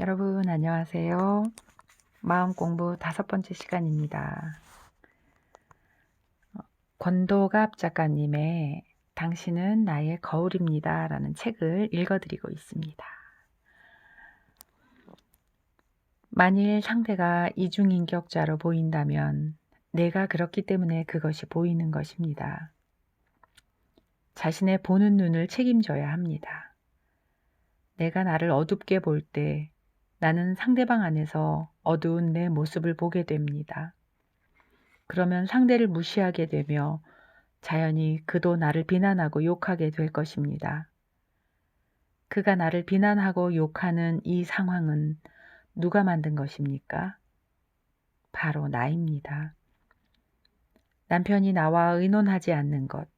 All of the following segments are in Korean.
여러분 안녕하세요. 마음 공부 다섯 번째 시간입니다. 어, 권도갑 작가님의 당신은 나의 거울입니다. 라는 책을 읽어드리고 있습니다. 만일 상대가 이중인격자로 보인다면 내가 그렇기 때문에 그것이 보이는 것입니다. 자신의 보는 눈을 책임져야 합니다. 내가 나를 어둡게 볼 때 나는 상대방 안에서 어두운 내 모습을 보게 됩니다. 그러면 상대를 무시하게 되며 자연히 그도 나를 비난하고 욕하게 될 것입니다. 그가 나를 비난하고 욕하는 이 상황은 누가 만든 것입니까? 바로 나입니다. 남편이 나와 의논하지 않는 것.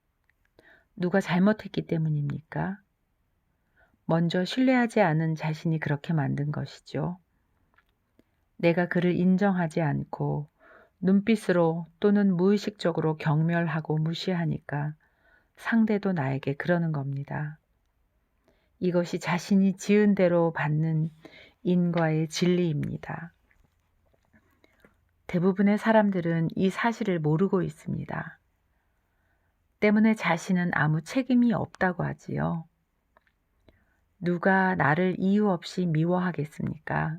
누가 잘못했기 때문입니까? 먼저 신뢰하지 않은 자신이 그렇게 만든 것이죠. 내가 그를 인정하지 않고 눈빛으로 또는 무의식적으로 경멸하고 무시하니까 상대도 나에게 그러는 겁니다. 이것이 자신이 지은 대로 받는 인과의 진리입니다. 대부분의 사람들은 이 사실을 모르고 있습니다. 때문에 자신은 아무 책임이 없다고 하지요. 누가 나를 이유 없이 미워하겠습니까?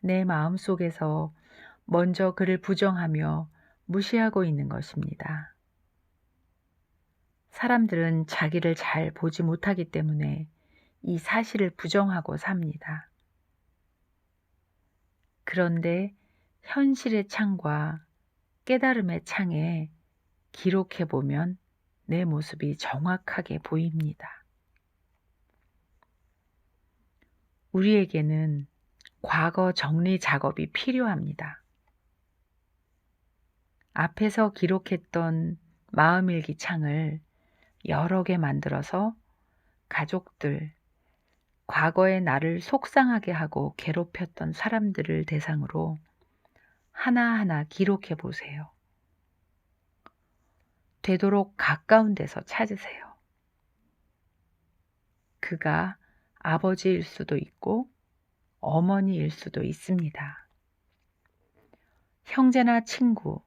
내 마음 속에서 먼저 그를 부정하며 무시하고 있는 것입니다. 사람들은 자기를 잘 보지 못하기 때문에 이 사실을 부정하고 삽니다. 그런데 현실의 창과 깨달음의 창에 기록해 보면 내 모습이 정확하게 보입니다. 우리에게는 과거 정리 작업이 필요합니다. 앞에서 기록했던 마음일기 창을 여러 개 만들어서 가족들, 과거의 나를 속상하게 하고 괴롭혔던 사람들을 대상으로 하나하나 기록해 보세요. 되도록 가까운 데서 찾으세요. 그가 아버지일 수도 있고 어머니일 수도 있습니다. 형제나 친구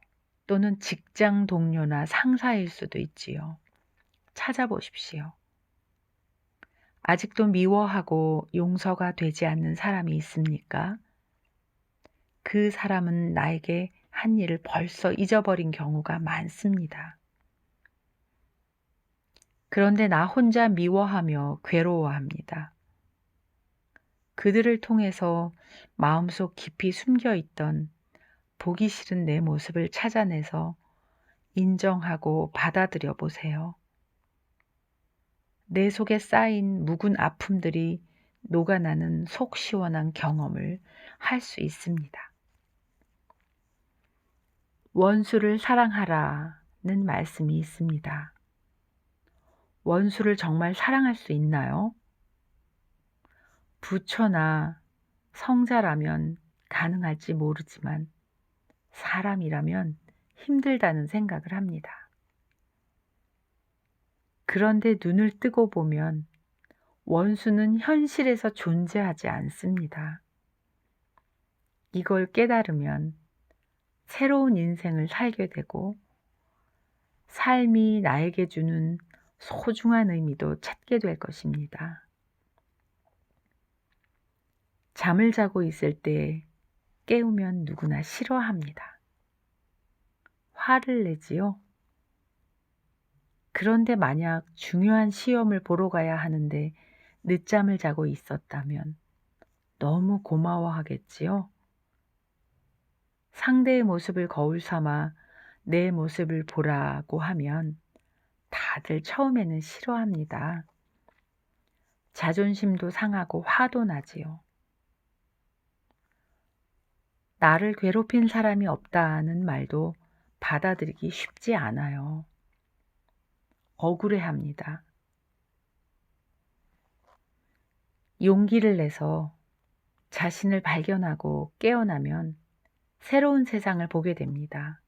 또는 직장 동료나 상사일 수도 있지요. 찾아보십시오. 아직도 미워하고 용서가 되지 않는 사람이 있습니까? 그 사람은 나에게 한 일을 벌써 잊어버린 경우가 많습니다. 그런데 나 혼자 미워하며 괴로워합니다. 그들을 통해서 마음속 깊이 숨겨 있던 보기 싫은 내 모습을 찾아내서 인정하고 받아들여 보세요. 내 속에 쌓인 묵은 아픔들이 녹아나는 속 시원한 경험을 할 수 있습니다. 원수를 사랑하라는 말씀이 있습니다. 원수를 정말 사랑할 수 있나요? 부처나 성자라면 가능할지 모르지만 사람이라면 힘들다는 생각을 합니다. 그런데 눈을 뜨고 보면 원수는 현실에서 존재하지 않습니다. 이걸 깨달으면 새로운 인생을 살게 되고 삶이 나에게 주는 소중한 의미도 찾게 될 것입니다. 잠을 자고 있을 때 깨우면 누구나 싫어합니다. 화를 내지요. 그런데 만약 중요한 시험을 보러 가야 하는데 늦잠을 자고 있었다면 너무 고마워하겠지요. 상대의 모습을 거울 삼아 내 모습을 보라고 하면 다들 처음에는 싫어합니다. 자존심도 상하고 화도 나지요. 나를 괴롭힌 사람이 없다는 말도 받아들이기 쉽지 않아요. 억울해 합니다. 용기를 내서 자신을 발견하고 깨어나면 새로운 세상을 보게 됩니다.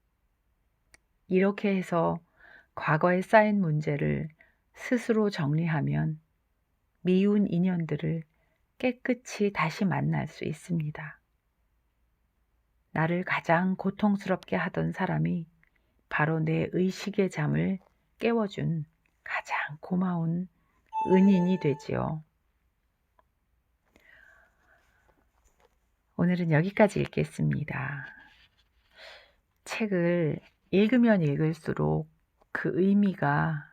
이렇게 해서 과거에 쌓인 문제를 스스로 정리하면 미운 인연들을 깨끗이 다시 만날 수 있습니다. 나를 가장 고통스럽게 하던 사람이 바로 내 의식의 잠을 깨워준 가장 고마운 은인이 되지요. 오늘은 여기까지 읽겠습니다. 책을 읽으면 읽을수록 그 의미가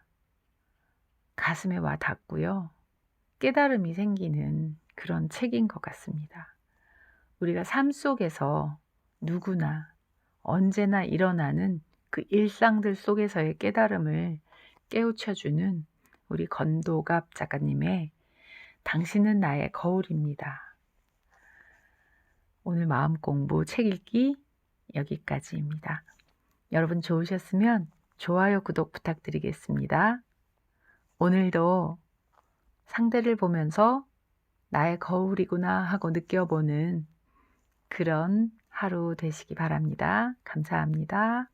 가슴에 와 닿고요. 깨달음이 생기는 그런 책인 것 같습니다. 우리가 삶 속에서 누구나 언제나 일어나는 그 일상들 속에서의 깨달음을 깨우쳐주는 우리 건도갑 작가님의 당신은 나의 거울입니다. 오늘 마음 공부 책 읽기 여기까지입니다. 여러분 좋으셨으면 좋아요, 구독 부탁드리겠습니다. 오늘도 상대를 보면서 나의 거울이구나 하고 느껴보는 그런 하루 되시기 바랍니다. 감사합니다.